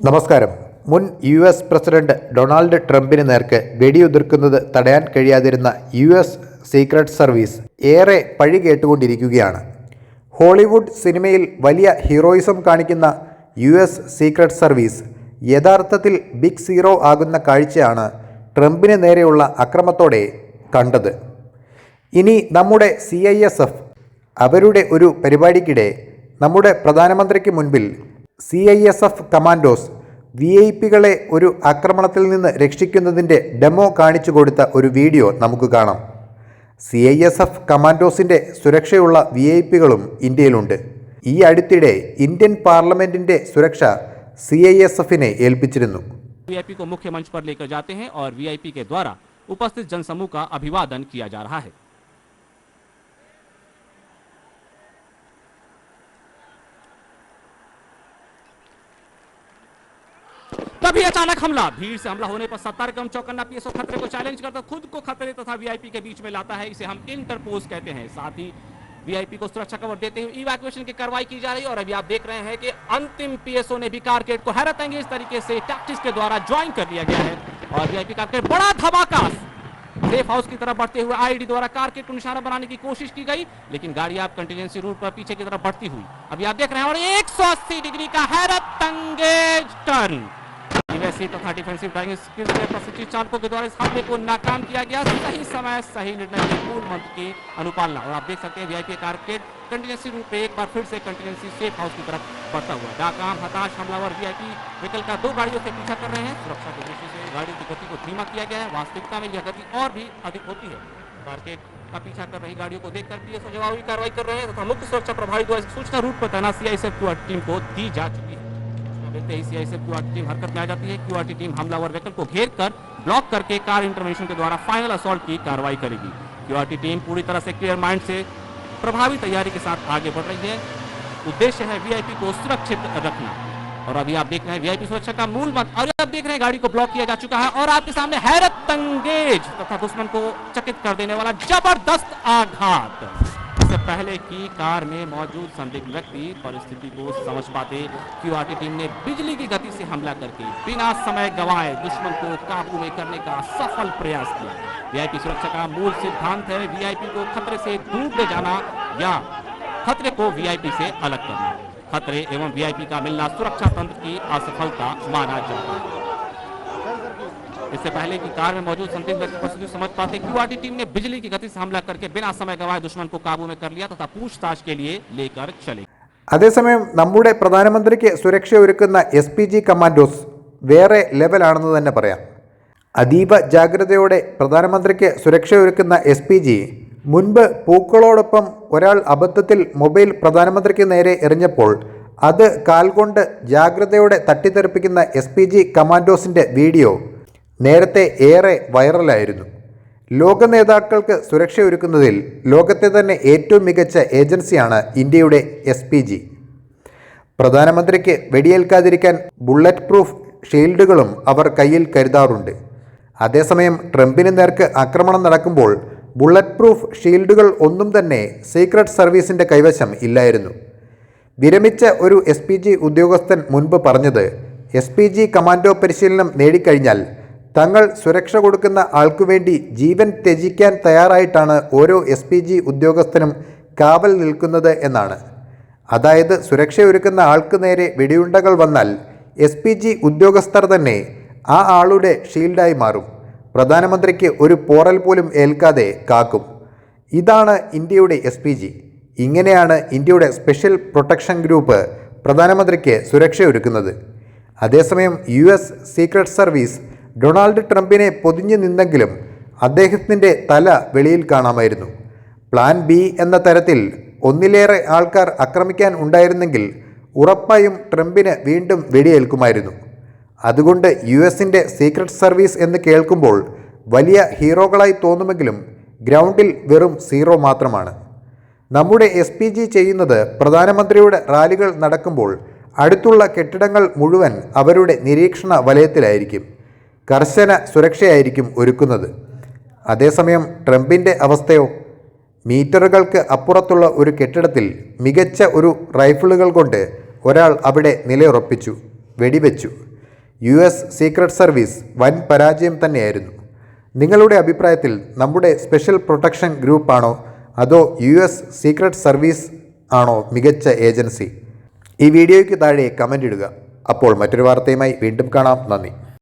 നമസ്കാരം. മുൻ U S president Donald ട്രംപിന് നേർക്ക് വെടിയുതിർക്കുന്നത് തടയാൻ കഴിയാതിരുന്ന യു എസ് സീക്രട്ട് സർവീസ് ഏറെ പഴി കേട്ടുകൊണ്ടിരിക്കുകയാണ്. ഹോളിവുഡ് സിനിമയിൽ വലിയ ഹീറോയിസം കാണിക്കുന്ന യു എസ് സീക്രട്ട് സർവീസ് യഥാർത്ഥത്തിൽ ബിഗ് സീറോ ആകുന്ന കാഴ്ചയാണ് ട്രംപിന് നേരെയുള്ള അക്രമത്തോടെ കണ്ടത്. ഇനി നമ്മുടെ സി അവരുടെ ഒരു പരിപാടിക്കിടെ നമ്മുടെ പ്രധാനമന്ത്രിക്ക് മുൻപിൽ C I S F commandos V I പികളെ ഒരു ആക്രമണത്തിൽ നിന്ന് രക്ഷിക്കുന്നതിൻ്റെ ഡെമോ കാണിച്ചു കൊടുത്ത ഒരു വീഡിയോ നമുക്ക് കാണാം സി ഐ എസ് എഫ് കമാൻഡോസിൻ്റെ സുരക്ഷയുള്ള വി ഐ പികളും ഇന്ത്യയിലുണ്ട് ഈ അടുത്തിടെ ഇന്ത്യൻ പാർലമെൻറ്റിൻ്റെ സുരക്ഷ സി ഐ എസ് എഫിനെ ഏൽപ്പിച്ചിരുന്നു वीआईपी को मुख्य मंच पर लेकर जाते हैं और वीआईपी के द्वारा उपस्थित जनसमूह का अभिवादन किया जा रहा है तभी अचानक हमला। भीड़ से हमला होने पर सत्तर एवं चौकन्ना पीएसओ खतरे को चैलेंज करता खुद को खतरे तथा वीआईपी के बीच में लाता है, इसे हम इंटरपोज कहते हैं। साथ ही वीआईपी को सुरक्षा कवर देते हुए इवैक्यूएशन की कार्रवाई की जा रही है और अभी आप देख रहे हैं कि अंतिम पीएसओ ने भी कारकेट को हैरत अंगेज तरीके से टैक्टिक्स के द्वारा ज्वाइन कर लिया गया है और वीआईपी कारकेट बड़ा धमाका। सेफ़ हाउस की तरफ़ बढ़ते हुए आईडी द्वारा कारकेट को निशाना बनाने की कोशिश की गई, लेकिन गाड़ी आप कंटिजेंसी रूट पर पीछे की तरफ़ बढ़ती हुई। अभी आप देख रहे हैं और 180 डिग्री का हैरत अंगेज टर्न वैसे तथा डिफेंसिव ड्राइविंग स्किल्स प्रशिक्षित चालकों के द्वारा इस हमले को नाकाम किया गया। सही समय, सही निर्णय के मूल मंत्र की अनुपालना। और आप देख सकते हैं वीआईपी कारकेट कंटिजेंसी रूट पे एक बार फिर से कंटिजेंसी सेफ़ हाउस की तरफ़ बढ़ता हुआ। नाकाम, हताश, हमलावर वीआईपी व्हीकल का दो गाड़ियों से पीछा कर रहे हैं। सुरक्षा की दृष्टि से गाड़ियों की गति को धीमा किया गया है। वास्तविकता में यह गति और भी अधिक होती है। कारकेट का पीछा कर रही गाड़ियों को देखकर पीएसओ जवाबी कार्रवाई कर रहे हैं तथा मुख्य सुरक्षा प्रभारी द्वारा सूचना रूट पर तैनात सीआईएसएफ टीम को दी जा चुकी है देखते ही। सीआईएसएफ क्यूआरटी टीम हरकत में आ जाती है। क्यूआरटी टीम हमलावर व्हीकल को घेर कर ब्लॉक करके कार इंटरवेंशन के द्वारा फाइनल असॉल्ट की कार्रवाई करेगी। क्यूआरटी टीम पूरी तरह से क्लियर माइंड से प्रभावी तैयारी के साथ आगे बढ़ रही है। उद्देश्य है वीआईपी को सुरक्षित रखना। और अभी आप देख रहे हैं वीआईपी सुरक्षा का मूल मत। और आप देख रहे हैं गाड़ी को ब्लॉक किया जा चुका है और आपके सामने हैरत अंगेज तथा दुश्मन को चकित कर देने वाला ज़बरदस्त आघात। इससे पहले की कार में मौजूद संदिग्ध व्यक्ति परिस्थिति को समझ पाते। क्यूआरटी टीम ने बिजली की गति से हमला करके बिना समय गंवाए दुश्मन को काबू में करने का सफल प्रयास किया। वीआईपी सुरक्षा का मूल सिद्धांत है वीआईपी को खतरे से दूर ले जाना या खतरे को वीआईपी से अलग करना। खतरे एवं वीआईपी का मिलना सुरक्षा तंत्र की असफलता माना जाता है। इससे पहले की कार में मौजूद संदिग्ध व्यक्ति परिस्थिति समझ पाते क्यूआरटी टीम ने बिजली की गति से हमला करके बिना समय गंवाए दुश्मन को काबू में कर लिया तथा पूछताछ के लिए लेकर चले അതേസമയം നമ്മുടെ പ്രധാനമന്ത്രിക്ക് സുരക്ഷ ഒരുക്കുന്ന എസ് പി ജി കമാൻഡോസ് വേറെ ലെവലാണെന്ന് തന്നെ പറയാം അതീവ ജാഗ്രതയോടെ പ്രധാനമന്ത്രിക്ക് സുരക്ഷ ഒരുക്കുന്ന എസ് പി ജി മുൻപ് പൂക്കളോടൊപ്പം ഒരാൾ അബദ്ധത്തിൽ മൊബൈൽ പ്രധാനമന്ത്രിക്ക് നേരെ എറിഞ്ഞപ്പോൾ അത് കാൽ കൊണ്ട് ജാഗ്രതയോടെ തട്ടിത്തെറിപ്പിക്കുന്ന എസ് പി ജി കമാൻഡോസിൻ്റെ വീഡിയോ നേരത്തെ ഏറെ വൈറലായിരുന്നു. ലോക നേതാക്കൾക്ക് സുരക്ഷയൊരുക്കുന്നതിൽ ലോകത്തെ തന്നെ ഏറ്റവും മികച്ച ഏജൻസിയാണ് ഇന്ത്യയുടെ എസ് പി ജി പ്രധാനമന്ത്രിക്ക് വെടിയേൽക്കാതിരിക്കാൻ ബുള്ളറ്റ് പ്രൂഫ് ഷീൽഡുകളും അവർ കയ്യിൽ കരുതാറുണ്ട്. അതേസമയം ട്രംപിന് നേർക്ക് ആക്രമണം നടക്കുമ്പോൾ ബുള്ളറ്റ് പ്രൂഫ് ഷീൽഡുകൾ ഒന്നും തന്നെ സീക്രട്ട് സർവീസിന്റെ കൈവശം ഇല്ലായിരുന്നു. വിരമിച്ച ഒരു എസ് ഉദ്യോഗസ്ഥൻ മുൻപ് പറഞ്ഞത് എസ് കമാൻഡോ പരിശീലനം നേടിക്കഴിഞ്ഞാൽ തങ്ങൾ സുരക്ഷ കൊടുക്കുന്ന ആൾക്കു വേണ്ടി ജീവൻ ത്യജിക്കാൻ തയ്യാറായിട്ടാണ് ഓരോ എസ് പി ജി ഉദ്യോഗസ്ഥനും കാവൽ നിൽക്കുന്നത് എന്നാണ്. അതായത് സുരക്ഷയൊരുക്കുന്ന ആൾക്ക് നേരെ വെടിയുണ്ടകൾ വന്നാൽ എസ് പി ജി ഉദ്യോഗസ്ഥർ തന്നെ ആ ആളുടെ ഷീൽഡായി മാറും. പ്രധാനമന്ത്രിക്ക് ഒരു പോറൽ പോലും ഏൽക്കാതെ കാക്കും. ഇതാണ് ഇന്ത്യയുടെ എസ് പി ജി ഇങ്ങനെയാണ് ഇന്ത്യയുടെ സ്പെഷ്യൽ പ്രൊട്ടക്ഷൻ ഗ്രൂപ്പ് പ്രധാനമന്ത്രിക്ക് സുരക്ഷയൊരുക്കുന്നത്. അതേസമയം U S secret service Donald ട്രംപിനെ പൊതിഞ്ഞു നിന്നെങ്കിലും അദ്ദേഹത്തിന്റെ തല വെളിയിൽ കാണാമായിരുന്നു. പ്ലാൻ ബി എന്ന തരത്തിൽ ഒന്നിലേറെ ആൾക്കാർ ആക്രമിക്കാൻ ഉണ്ടായിരുന്നെങ്കിൽ ഉറപ്പായും ട്രംപിന് വീണ്ടും വെടിയേൽക്കുമായിരുന്നു. അതുകൊണ്ട് യു എസിന്റെ സീക്രട്ട് സർവീസ് എന്ന് കേൾക്കുമ്പോൾ വലിയ ഹീറോകളായി തോന്നുമെങ്കിലും ഗ്രൗണ്ടിൽ വെറും സീറോ മാത്രമാണ്. നമ്മുടെ എസ് പി ജി ചെയ്യുന്നത് പ്രധാനമന്ത്രിയുടെ റാലികൾ നടക്കുമ്പോൾ അടുത്തുള്ള കെട്ടിടങ്ങൾ മുഴുവൻ അവരുടെ നിരീക്ഷണ വലയത്തിലായിരിക്കും. കർശന സുരക്ഷയായിരിക്കും ഒരുക്കുന്നത്. അതേസമയം ട്രംപിന്റെ അവസ്ഥയോ മീറ്ററുകൾക്ക് അപ്പുറത്തുള്ള ഒരു കെട്ടിടത്തിൽ മികച്ച ഒരു റൈഫിളുകൾ കൊണ്ട് ഒരാൾ അവിടെ നിലയുറപ്പിച്ചു വെടിവെച്ചു. യു എസ് സീക്രട്ട് സർവീസ് വൻ പരാജയം തന്നെയായിരുന്നു. നിങ്ങളുടെ അഭിപ്രായത്തിൽ നമ്മുടെ സ്പെഷ്യൽ പ്രൊട്ടക്ഷൻ ഗ്രൂപ്പാണോ അതോ യു എസ് സീക്രട്ട് സർവീസ് ആണോ മികച്ച ഏജൻസി? ഈ വീഡിയോയ്ക്ക് താഴെ കമന്റ് ഇടുക. അപ്പോൾ മറ്റൊരു വാർത്തയുമായി വീണ്ടും കാണാം. നന്ദി.